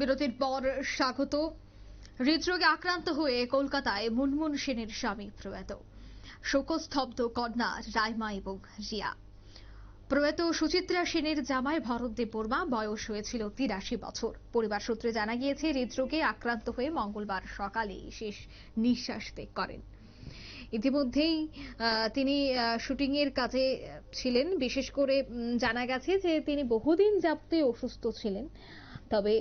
বিরতির পর স্বাগত। হৃদরোগে আক্রান্ত হয়ে কলকাতায় মুনমুন সেনের স্বামী প্রয়াত। শোকস্তব্ধ কন্যা রাইমা এবং রিয়া। প্রয়াত সুচিত্রা সেনের জামাই ভরতদেব বর্মা বয়স হয়েছিল তিরাশি বছর। পরিবার সূত্রে জানা গিয়েছে, হৃদরোগে আক্রান্ত হয়ে মঙ্গলবার সকালে শেষ নিঃশ্বাস ত্যাগ করেন। ইতিমধ্যেই তিনি শুটিং এর কাজে ছিলেন। বিশেষ করে জানা গেছে যে তিনি বহুদিন যাবতে অসুস্থ ছিলেন। তবে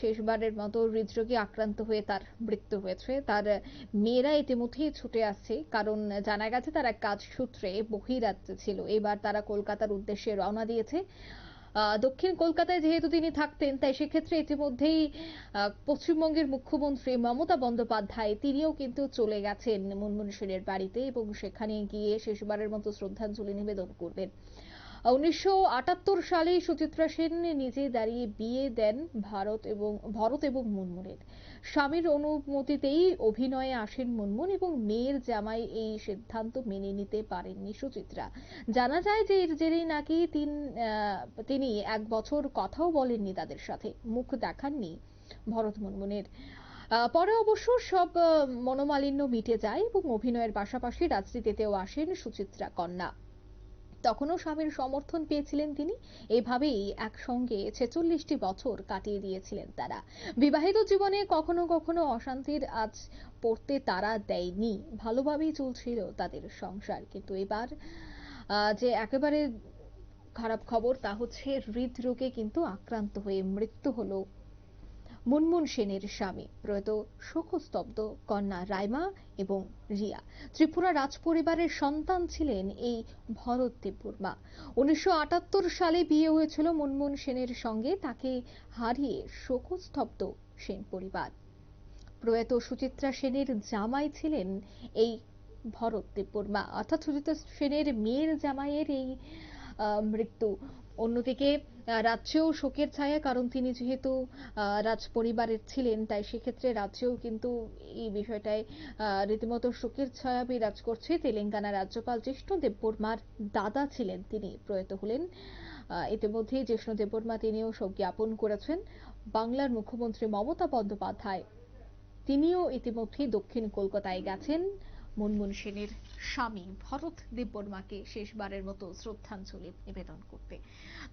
শেষবারের মতো হৃদরোগে আক্রান্ত হয়ে তার মৃত্যু হয়েছে। তার মেয়েরা ইতিমধ্যেই ছুটে আসছে, কারণ জানা গেছে তারা কাজ সূত্রে বহিরাজ্যে ছিল। এবার তারা কলকাতার উদ্দেশ্যে রওনা দিয়েছে। দক্ষিণ কলকাতায় যেহেতু তিনি থাকতেন, তাই সেক্ষেত্রে ইতিমধ্যেই পশ্চিমবঙ্গের মুখ্যমন্ত্রী মমতা বন্দ্যোপাধ্যায় তিনিও কিন্তু চলে গেছেন মুনমুন সেনের বাড়িতে এবং সেখানে গিয়ে শেষবারের মতো শ্রদ্ধাঞ্জলি নিবেদন করবেন। উনিশশো আটাত্তর সালে সুচিত্রা সেন নিজে দাঁড়িয়ে বিয়ে দেন ভারত এবং ভরত এবং মুনমুনের। স্বামীর অনুমতিতেই অভিনয়ে আসেন মুনমুন এবং মেয়ের জামাই এই সিদ্ধান্ত মেনে নিতে পারেননি সুচিত্রা। জানা যায় যে এর জেরেই নাকি তিন তিনি এক বছর কথাও বলেননি তাদের সাথে, মুখ দেখাননি ভরত মুনমুনের। পরে অবশ্য সব মনোমালিন্য মিটে যায় এবং অভিনয়ের পাশাপাশি রাজনীতিতেও আসেন সুচিত্রা কন্যা। তখনও স্বামীর সমর্থন পেয়েছিলেন তিনি। এভাবেই একসঙ্গে ছেচল্লিশটি বছর কাটিয়ে দিয়েছিলেন তারা। বিবাহিত জীবনে কখনো কখনো অশান্তির আজ পড়তে তারা দেয়নি। ভালোভাবেই চলছিল তাদের সংসার। কিন্তু এবার যে একেবারে খারাপ খবর, তা হচ্ছে হৃদরোগে কিন্তু আক্রান্ত হয়ে মৃত্যু হলো মুনমুন সেনের স্বামী প্রয়াত শোকস্তব্ধ কন্যা রাইমা এবং রিয়া। ত্রিপুরা রাজপরিবারের সন্তান ছিলেন এই ভরত দেববর্মা উনিশশো আটাত্তর সালে বিয়ে হয়েছিল মুনমুন সেনের সঙ্গে, তাকে হারিয়ে শোকস্তব্ধ সেন পরিবার। প্রয়াত সুচিত্রা সেনের জামাই ছিলেন এই ভরত দেববর্মা অর্থাৎ সুচিত্রা সেনের মেয়ের জামাইয়ের এই মৃত্যু অন্যদিকে রাজ্যেও শোকের ছায়া কারণ তিনি যেহেতু রাজ পরিবারের ছিলেন তাই সেক্ষেত্রে রাজ্যেও কিন্তু এই বিষয়টায় রীতিমতো শোকের ছায়া বিরাজ করছে। তেলেঙ্গানা রাজ্যপাল জিষ্ণু দেববর্মার দাদা ছিলেন তিনি প্রয়াত হলেন। আহ, ইতিমধ্যেই জিষ্ণু দেববর্মা তিনিও শোক জ্ঞাপন করেছেন। বাংলার মুখ্যমন্ত্রী মমতা বন্দ্যোপাধ্যায় তিনিও ইতিমধ্যেই দক্ষিণ কলকাতায় গেছেন। মুনমুন সেনের স্বামী ভরত দেববর্মাকে শেষবারের মতো শ্রদ্ধাঞ্জলি নিবেদন করতে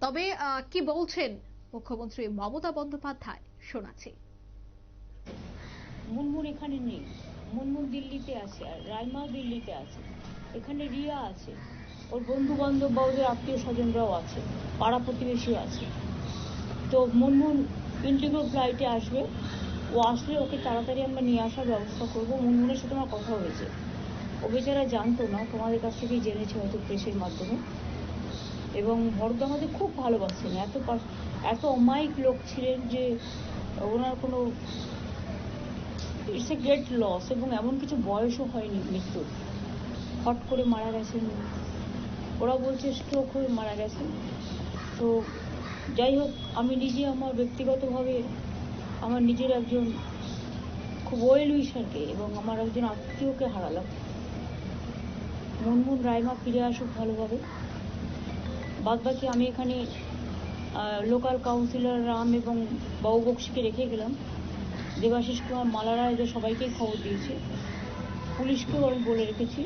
তবে কি বলছেন মুখ্যমন্ত্রী মমতা বন্দ্যোপাধ্যায়? শোনাচ্ছি। মুনমুন এখানে নেই। মুনমুন দিল্লিতে আছে আর রাইমাও দিল্লিতে আছে। এখানে রিয়া আছে। ওর বন্ধু বান্ধব বা ওদের আত্মীয় স্বজনরাও আছে। পাড়া প্রতিবেশীও আছে। তো মুনমুন ইন্ডিগো ফ্লাইটে আসবে। ও আসলে ওকে তাড়াতাড়ি আমরা নিয়ে আসার ব্যবস্থা করব। মুনমুনের সাথে আমার কথা হয়েছে। বেচারা জানতো না, তোমাদের কাছ থেকেই জেনেছে হয়তো প্রেসের মাধ্যমে। এবং ভরত আমাদের খুব ভালোবাসতেন। এত এত অমায়িক লোক ছিলেন যে ওনার কোনো ইটস এ গ্রেট লস এবং এমন কিছু বয়সও হয়নি মৃত্যুর হট করে মারা গেছেন ওরা বলছে স্ট্রোক হয়ে মারা গেছেন। তো যাই হোক, আমি নিজে আমার ব্যক্তিগতভাবে আমার নিজের একজন খুব ওয়েল উইশারকে এবং আমার একজন আত্মীয়কে হারালাম। মুনমুন রায়মা ফিরে আসুক ভালোভাবে। বাদবাকি আমি এখানে লোকাল কাউন্সিলর রাম এবং বাবু বক্সিকে রেখে গেলাম। দেবাশিস কুমার মালারা এদের সবাইকেই খবর দিয়েছে। পুলিশকেও আমি বলে রেখেছি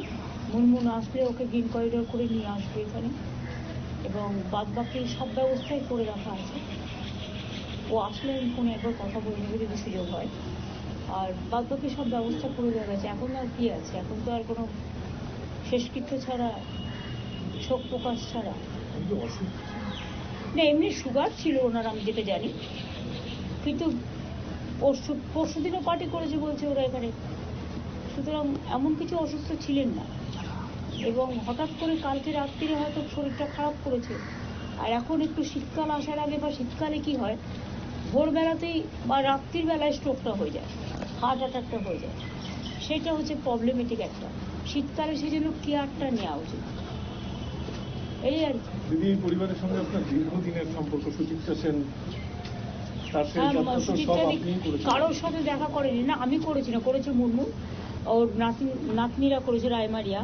মুনমুন আসলে ওকে গ্রিন করিডোর করে নিয়ে আসবে এখানে। এবং বাদ বাকি সব ব্যবস্থাই করে রাখা আছে। ও আসলে আমি ফোনে একবার কথা বলে নেবে যদি সুযোগ হয়। আর বাদ বাকি সব ব্যবস্থা করে দেওয়া গেছে, এখন আর কি আছে? এখন তো আর কোনো শেষকৃত্য ছাড়া শোক প্রকাশ ছাড়া। না এমনি সুগার ছিল ওনার আমি যেটা জানি। কিন্তু পরশু পরশু দিনও পার্টি করেছে বলছে ওরা এখানে। সুতরাং এমন কিছু অসুস্থ ছিলেন না। এবং হঠাৎ করে কালকে রাত্রিরে হয়তো শরীরটা খারাপ করেছে। আর এখন একটু শীতকাল আসার আগে বা শীতকালে কি হয় ভোরবেলাতেই বা রাত্রির বেলায় স্ট্রোকটা হয়ে যায় হার্ট অ্যাটাকটা হয়ে যায়। সেটা হচ্ছে প্রবলেমেটিক একটা। শীতকালে সেই জন্য কেয়ারটা নেওয়া উচিত। এই আর দিদি এই পরিবারের সঙ্গে আপনার দীর্ঘদিনের সম্পর্ক সুচিত্রা সেন তার সেই হ্যাঁ, কারোর সাথে দেখা করেনি না আমি করেছি না করেছে মুর্মু। ওর নাতি নাতনিরা করেছে রায়মারিয়া।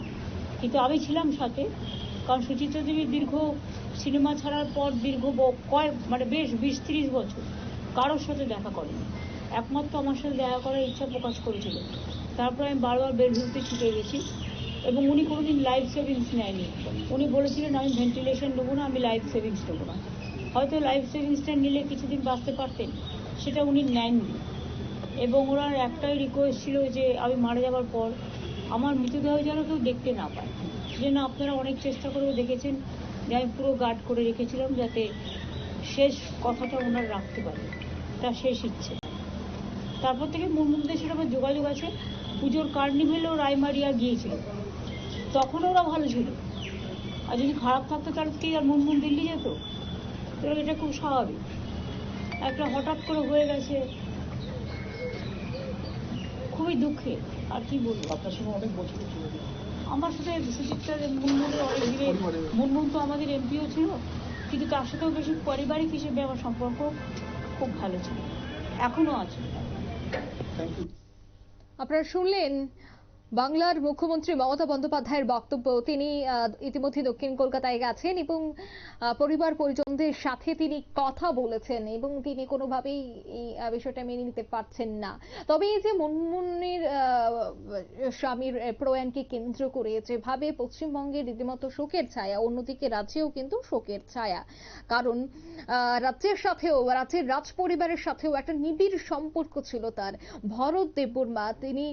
কিন্তু আমি ছিলাম সাথে কারণ সুচিত্রা দেবী দীর্ঘ সিনেমা ছাড়ার পর দীর্ঘ কয়েক মানে বেশ বিশ ত্রিশ বছর কারোর সাথে দেখা করেনি। একমাত্র আমার সাথে দেখা করার ইচ্ছা প্রকাশ করেছিল। তারপর আমি বারবার বেলভিউতে ছুটে গেছি এবং উনি কোনোদিন লাইফ সেভিংস নেয়নি। উনি বলেছিলেন, আমি ভেন্টিলেশন নেব না, আমি লাইফ সেভিংস নেব না। হয়তো লাইফ সেভিংসটা নিলে কিছুদিন বাঁচতে পারতেন, সেটা উনি নেননি। এবং ওনার একটাই রিকোয়েস্ট ছিল যে, আমি মারা যাওয়ার পর আমার মৃতদেহ যেন কেউ দেখতে না পায়। যেন আপনারা অনেক চেষ্টা করেও দেখেছেন যে, আমি পুরো গার্ড করে রেখেছিলাম যাতে শেষ কথাটা ওনার রাখতে পারে। তার শেষ ইচ্ছে। তারপর থেকে মুর্মুদের সাথে আমার যোগাযোগ আছে। পুজোর কার্নিভেলেও রায়মারিয়া গিয়েছিল। তখন ওরা ভালো ছিল। আর যদি খারাপ থাকতো তাহলে কি আর মুনমুন দিল্লি যেত? তো এটা খুব স্বাভাবিক। একটা হঠাৎ করে হয়ে গেছে। খুবই দুঃখে আর কি বলব? আপনার সঙ্গে অনেক বছর ছিল। আমার সাথে সুচিত্রা মুনমুনের অনেক দিনে মুনমুন তো আমাদের এমপিও ছিল। কিন্তু তার সাথেও বেশি পারিবারিক হিসেবে আমার সম্পর্ক খুব ভালো ছিল। এখনও আছে। আপনারা শুনলেন বাংলার মুখ্যমন্ত্রী মমতা বন্দ্যোপাধ্যায়ের বক্তব্য। তিনি ইতিমধ্যে দক্ষিণ কলকাতায় গেছেন এবং পরিবার পরিজনদের সাথে তিনি কথা বলেছেন এবং তিনি কোনোভাবেই এই বিষয়টা মেনে নিতে পারছেন না। তবে এই যে মুনমুনের স্বামীর প্রয়াণকে কেন্দ্র করে যেভাবে পশ্চিমবঙ্গের রীতিমতো শোকের ছায়া, অন্যদিকে রাজ্যেও কিন্তু শোকের ছায়া। কারণ রাজ্যের সাথেও, রাজ্যের রাজ পরিবারের সাথেও একটা নিবিড় সম্পর্ক ছিল তার। ভরত দেববর্মা, তিনি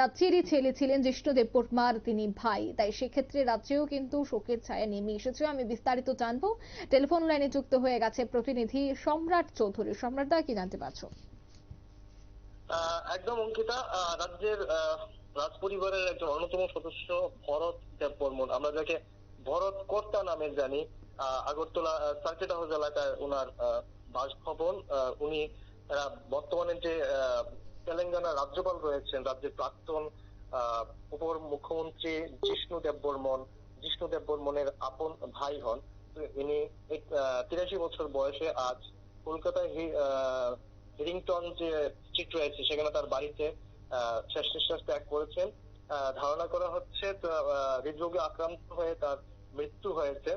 রাজ্যেরই ছেলে ছিলেন জিষ্ণু দেববর্মার তিনি ভাই। তাই সেক্ষেত্রে রাজ্যেও কিন্তু শোকের ছায়া নেমে এসেছে। আমি বিস্তারিত জানব। টেলিফোন লাইনে যুক্ত হয়ে গেছে প্রতিনিধি সম্রাট চৌধুরী। সম্রাট দা, কি জানতে পারছ? একদম অঙ্কিতা রাজ্যের রাজ পরিবারের একজন অন্যতম সদস্য ভরত দেববর্মন। আমরা যাকে ভরত কর্তা নামে জানি আগরতলা সার্কিট হাউস এলাকায় ওনার বাসভবন। উনি বর্তমানে যে তেলেঙ্গানা রাজ্যপাল রয়েছেন, রাজ্যের প্রাক্তন উপ মুখ্যমন্ত্রী জিষ্ণু দেববর্মন, জিষ্ণু দেববর্মনের আপন ভাই হন। ইনি তিরাশি বছর বয়সে আজ কলকাতায় হিরিংটন যে স্ট্রিট রয়েছে, সেখানে তার বাড়িতে শেষ নিঃশ্বাস ত্যাগ করেছেন। ধারণা করা হচ্ছে হৃদরোগে আক্রান্ত হয়ে তার মৃত্যু হয়েছে।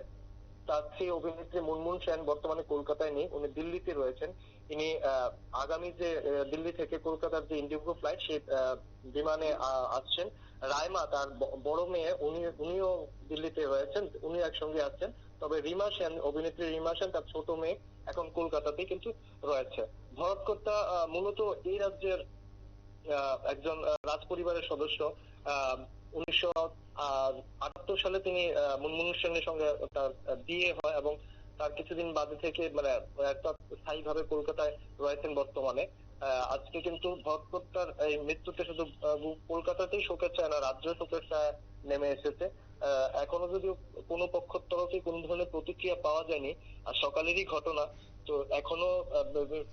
তার সেই অভিনেত্রী মুনমুন সেন বর্তমানে কলকাতায় নেই, উনি দিল্লিতে রয়েছেন। ইনি আগামী যে দিল্লি থেকে কলকাতার যে ইন্ডিগো ফ্লাইট সেই বিমানে আসছেন। রায়মা, তার বড় মেয়ে, উনি, উনিও দিল্লিতে রয়েছেন উনি একসঙ্গে আসছেন। তবে রিমা সেন, অভিনেত্রী রিমা সেন, তার ছোট মেয়ে এখন কলকাতাতে কিন্তু রয়েছে। ভরতকর্তা মূলত এই রাজ্যের একজন রাজ পরিবারের সদস্য। উনিশশো আটাত্তর সালে তিনি মুনমুন সেনের সঙ্গে তার বিয়ে হয় এবং তার কিছুদিন বাদে থেকে মানে একটা স্থায়ীভাবে কলকাতায় রয়েছেন বর্তমানে। আজকে কিন্তু ভরতকর্তার এই মৃত্যুতে শুধু কলকাতাতেই শোকের ছায়া না, রাজ্য শোকের ছায়া নেমে এসেছে। এখনও যদিও কোনো পক্ষের তরফে কোনো ধরনের প্রতিক্রিয়া পাওয়া যায়নি, আর সকালেরই ঘটনা। তো এখনও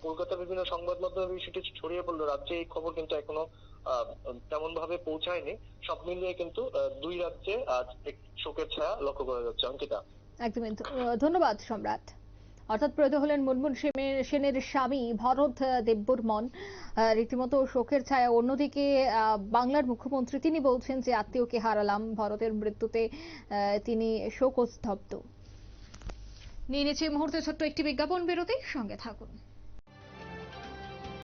কলকাতার বিভিন্ন সংবাদ মাধ্যমে সেটি ছড়িয়ে পড়ল, রাজ্যে এই খবর কিন্তু এখনও তেমন ভাবে পৌঁছায়নি। সব মিলিয়ে কিন্তু দুই রাজ্যে আজ শোকের ছায়া লক্ষ্য করা যাচ্ছে। অঙ্কিতা। একদমই। ধন্যবাদ, সম্রাট। অর্থাৎ প্রয়াত হলেন মুনমুন সেনের স্বামী ভরত দেববর্মন। রীতিমতো শোকের ছায়া। অন্যদিকে বাংলার মুখ্যমন্ত্রী তিনি বলছেন যে আত্মীয়কে হারালাম, ভরতের মৃত্যুতে তিনি শোকস্তব্ধ। নিয়ে নিচ্ছে মুহূর্তে ছোট্ট একটি বিজ্ঞাপন বিরতি সঙ্গে থাকুন।